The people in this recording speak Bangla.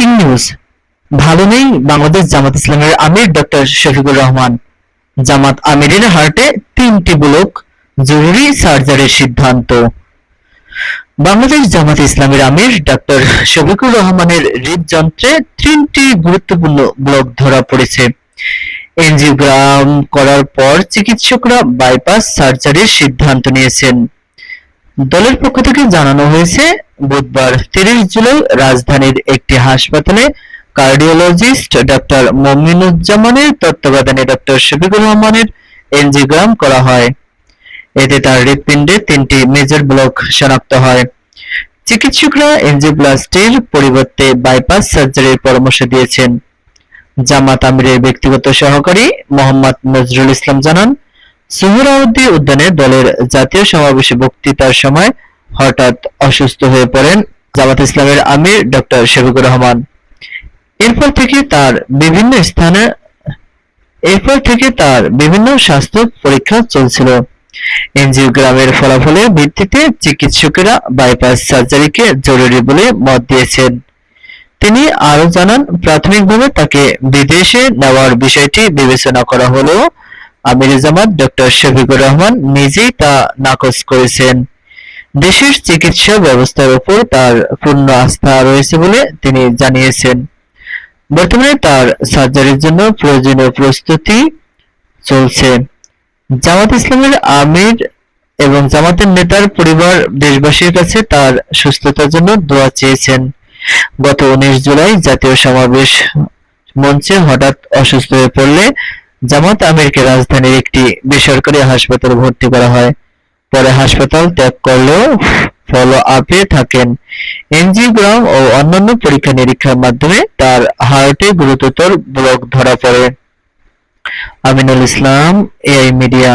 ব্রেকিং নিউজ ভালো নেই বাংলাদেশ জামাত ইসলামের আমির ডক্টর শফিকুর রহমান। জামাত আমিরের হার্টে তিনটি ব্লক, জরুরি সার্জারির সিদ্ধান্ত। বাংলাদেশ জামাত ইসলামের আমির ডক্টর শফিকুর রহমানের হৃদযন্ত্রে তিনটি গুরুত্বপূর্ণ ব্লক ধরা পড়েছে। এনজিওগ্রাম করার পর চিকিৎসকরা বাইপাস সার্জারির সিদ্ধান্ত নিয়েছেন। দলের পক্ষ থেকে জানানো হয়েছে, বুধবার তিরিশ জুলাই রাজধানীর একটি হাসপাতালে কার্ডিওলজিস্ট ডক্টর মমিনুজ্জামানের তত্ত্বাবধানে ডক্টর শফিকুর রহমানের এনজিওগ্রাম করা হয়। এতে তার হৃৎপিণ্ডে তিনটি মেজর ব্লক শনাক্ত হয়। চিকিৎসকরা এনজিওপ্লাস্টির পরিবর্তে বাইপাস সার্জারির পরামর্শ দিয়েছেন। জামাত আমিরের ব্যক্তিগত সহকারী মোহাম্মদ নজরুল ইসলাম জানান সুহরাওয়ার্দী উদ্যানে দলের জাতীয় সমাবেশে বক্তৃতার সময় হঠাৎ অসুস্থ হয়ে পড়েন জামাত ইসলামের আমির ডক্টর শফিকুর রহমান। এরপর থেকে তার বিভিন্ন স্থানে, এরপর থেকে তার বিভিন্ন স্বাস্থ্য পরীক্ষা চলছিল। এনজিওগ্রামের ফলাফলের ভিত্তিতে চিকিৎসকেরা বাইপাস সার্জারিকে জরুরি বলে মত দিয়েছেন। তিনি আরও জানান, প্রাথমিকভাবে তাকে বিদেশে নেওয়ার বিষয়টি বিবেচনা করা হলেও আমির জামাত, ডক্টর শফিকুর রহমান নিজেই তা নাকচ করেছেন। দেশের চিকিৎসা ব্যবস্থার উপর তার পূর্ণ আস্থা রয়েছে বলে তিনি জানিয়েছেন। বর্তমানে তার সার্জারির জন্য প্রয়োজনীয় প্রস্তুতি চলছে। জামাত ইসলামের আমির এবং জামাতের নেতার পরিবার দেশবাসীর কাছে তার সুস্থতার জন্য দোয়া চেয়েছেন। গত উনিশ জুলাই জাতীয় সমাবেশ মঞ্চে হঠাৎ অসুস্থ হয়ে পড়লে জামাত আমিরকে রাজধানীর একটি বেসরকারি হাসপাতালে ভর্তি করা হয়। পরে হাসপাতাল ত্যাগ করলেও ফলো আপে থাকেন। এনজিওগ্রাম ও অন্যান্য পরীক্ষা নিরীক্ষার মাধ্যমে তার হার্টে গুরুতর ব্লক ধরা পড়ে। Aminul Islam, AI media.